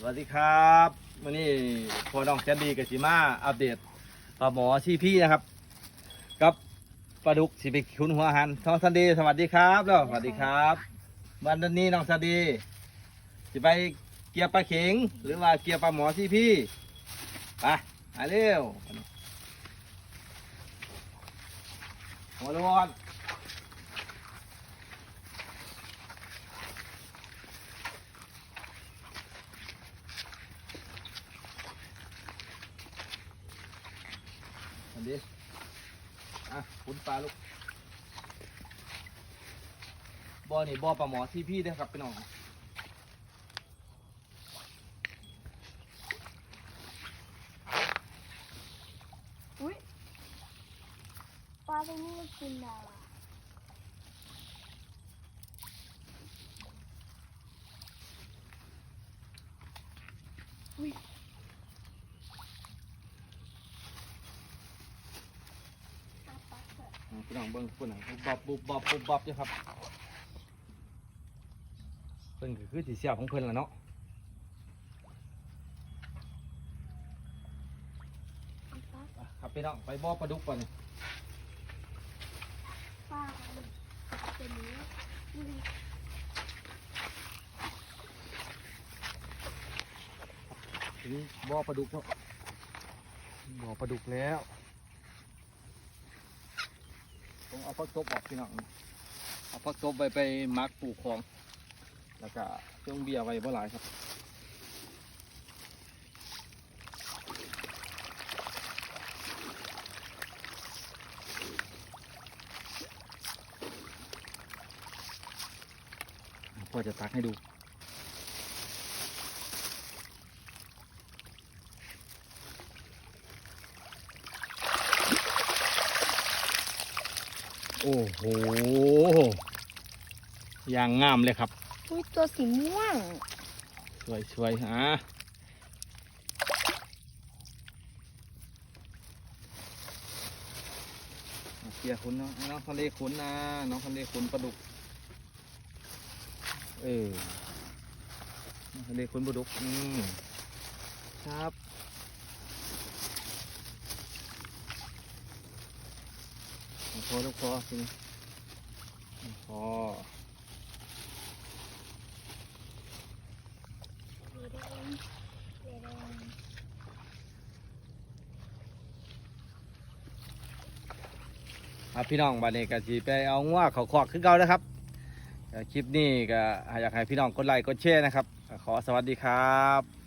สวัสดีครับวันนี้พอน้องแคนดี้กับจิมาอัปเดตปลาหมอชีพี่นะครับกับปลาดุกสิไปคุณหัวหันน้องสันดีสวัสดีครับแล้วสวัสดีครับ วันนี้น้องสันดีจะไปเกียร์ปลาเข็ง หรือว่าเกียร์ปลาหมอชีพี่ไปมาเร็วหัวร้อน อันนี้อะคุณปลาลูกบ่อนี่บ่อปลาหมอที่พี่นะครับพี่น้องอุ้ยปลาตัวนี้มันกินดาวอะอุ้ยปลาปลาเถอะ อะ พี่น้องเบิ้งคุณน่ะบุบบับบุบบับบุบบับอยู่ครับเพิ่นก็คือสีเสียบของเพิ่นละเนาะครับพี่น้องไปบ่อปลาดุกก่อนปลาตัวนี้ถึงบ่อปลาดุกแล้วบ่อปลาดุกแล้ว ต้องเอาพักตบออกพี่น้องเอาพักตบไปไปมักปลูกของ แล้วก็เครื่องเบียร์ไว้บ่หลายครับพ่อจะตักให้ดู อ้โห อย่างงามเลยครับ อุ้ยตัวสีม่วง สวยสวยฮะเกียร์ขุนเนาะน้องทะเลขุนนะน้องทะเลขุนปลาดุก เออน้องทะเลขุนปลาดุก อืมครับ เอาพอลูกพอสิเอาพอครับพี่น้องบัดนี้ก็สิไปเอางัวเขาขอกขึ้นเก่านะครับคลิปนี้ก็อยากให้พี่น้องกดไลค์กดแชร์นะครับ ขอสวัสดีครับ